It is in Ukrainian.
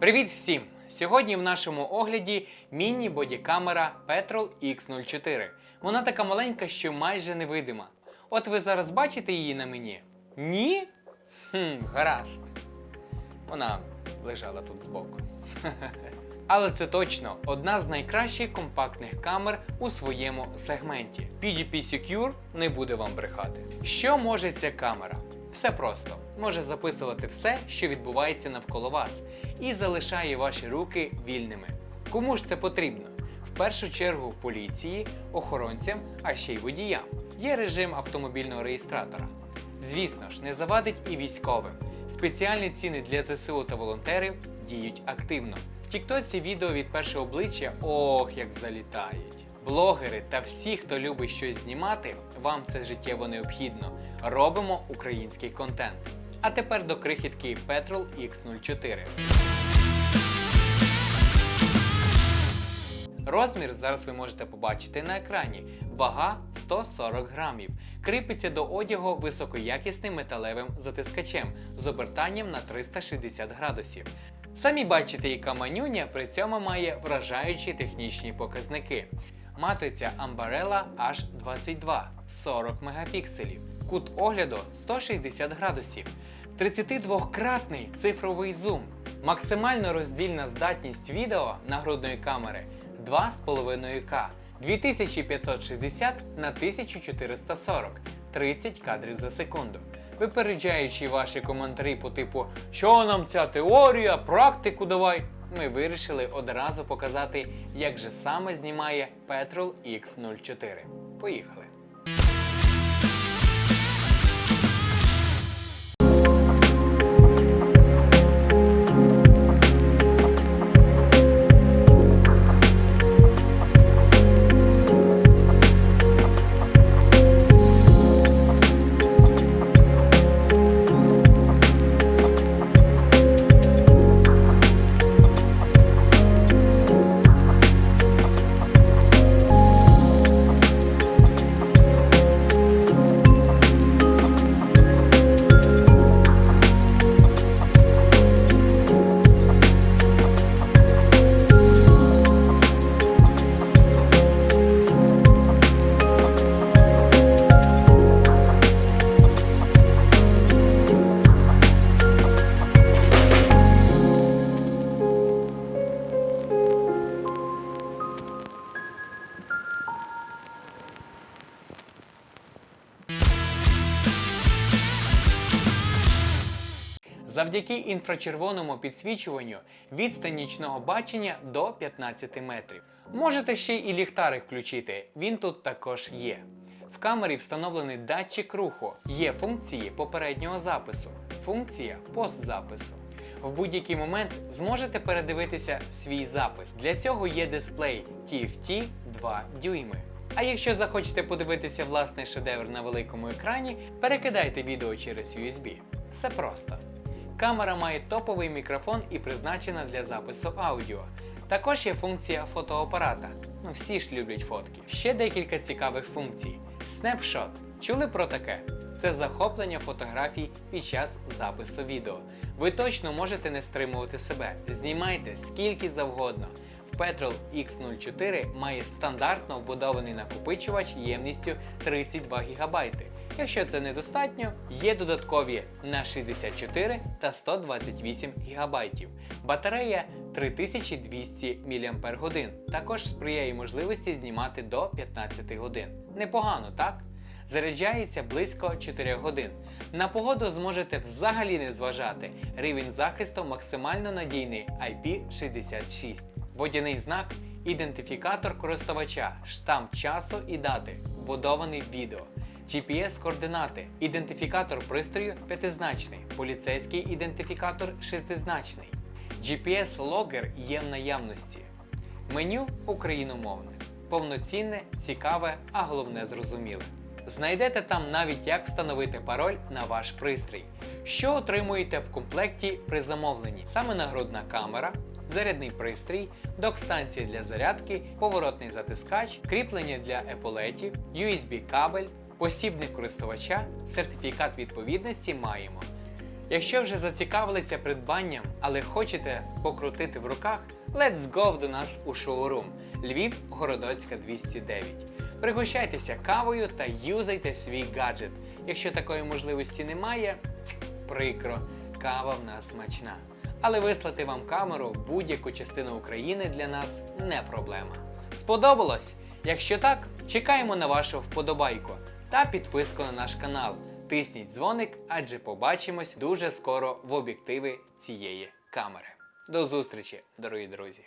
Привіт всім! Сьогодні в нашому огляді міні-бодікамера Petrol X04. Вона така маленька, що майже невидима. От ви зараз бачите її на мені? Ні? Хм, гаразд. Вона лежала тут збоку. Але це точно одна з найкращих компактних камер у своєму сегменті. PDP Secure не буде вам брехати. Що може ця камера? Все просто може записувати все, що відбувається навколо вас, і залишає ваші руки вільними. Кому ж це потрібно? В першу чергу поліції, охоронцям, а ще й водіям. Є режим автомобільного реєстратора. Звісно ж, не завадить і військовим. Спеціальні ціни для ЗСУ та волонтерів діють активно. В Тіктоці відео від першого обличчя ох, як залітають. Блогери та всі, хто любить щось знімати, вам це життєво необхідно. Робимо український контент. А тепер до крихітки Petrol X04. Розмір зараз ви можете побачити на екрані. Вага 140 грамів. Кріпиться до одягу високоякісним металевим затискачем з обертанням на 360 градусів. Самі бачите, яка манюня при цьому має вражаючі технічні показники. Матриця Ambarella H22 40 мегапікселів. Кут огляду 160 градусів. 32-кратний цифровий зум. Максимальна роздільна здатність відео нагрудної камери 2,5К 2560 на 1440 30 кадрів за секунду. Випереджаючи ваші коментарі по типу Що нам ця теорія, практику давай, ми вирішили одразу показати, як же саме знімає Petrol X04. Поїхали! Завдяки інфрачервоному підсвічуванню відстань нічного бачення до 15 метрів. Можете ще і ліхтарик включити, він тут також є. В камері встановлений датчик руху, є функції попереднього запису, функція постзапису. В будь-який момент зможете передивитися свій запис. Для цього є дисплей TFT 2 дюйми. А якщо захочете подивитися власний шедевр на великому екрані, перекидайте відео через USB. Все просто. Камера має топовий мікрофон і призначена для запису аудіо. Також є функція фотоапарата. Ну всі ж люблять фотки. Ще декілька цікавих функцій. Snapshot. Чули про таке? Це захоплення фотографій під час запису відео. Ви точно можете не стримувати себе. Знімайте скільки завгодно. В Petrol X04 має стандартно вбудований накопичувач ємністю 32 ГБ. Якщо це недостатньо, є додаткові на 64 та 128 ГБ. Батарея 3200 мАч. Також сприяє можливості знімати до 15 годин. Непогано, так? Заряджається близько 4 годин. На погоду зможете взагалі не зважати. Рівень захисту максимально надійний IP66. Водяний знак ідентифікатор користувача, штамп часу і дати, вбудований відео. GPS-координати, ідентифікатор пристрою п'ятизначний, поліцейський ідентифікатор шестизначний. GPS-логер є в наявності. Меню україномовне, повноцінне, цікаве, а головне зрозуміле. Знайдете там навіть як встановити пароль на ваш пристрій, що отримуєте в комплекті при замовленні. Саме нагрудна камера, зарядний пристрій, док-станція для зарядки, поворотний затискач, кріплення для еполетів, USB-кабель, посібник користувача, сертифікат відповідності маємо. Якщо вже зацікавилися придбанням, але хочете покрутити в руках, let's go до нас у шоурум Львів, Городоцька 209. Пригощайтеся кавою та юзайте свій гаджет. Якщо такої можливості немає, прикро, кава в нас смачна. Але вислати вам камеру в будь-яку частину України для нас не проблема. Сподобалось? Якщо так, чекаємо на вашу вподобайку та підписку на наш канал. Тисніть дзвоник, адже побачимось дуже скоро в об'єктиви цієї камери. До зустрічі, дорогі друзі!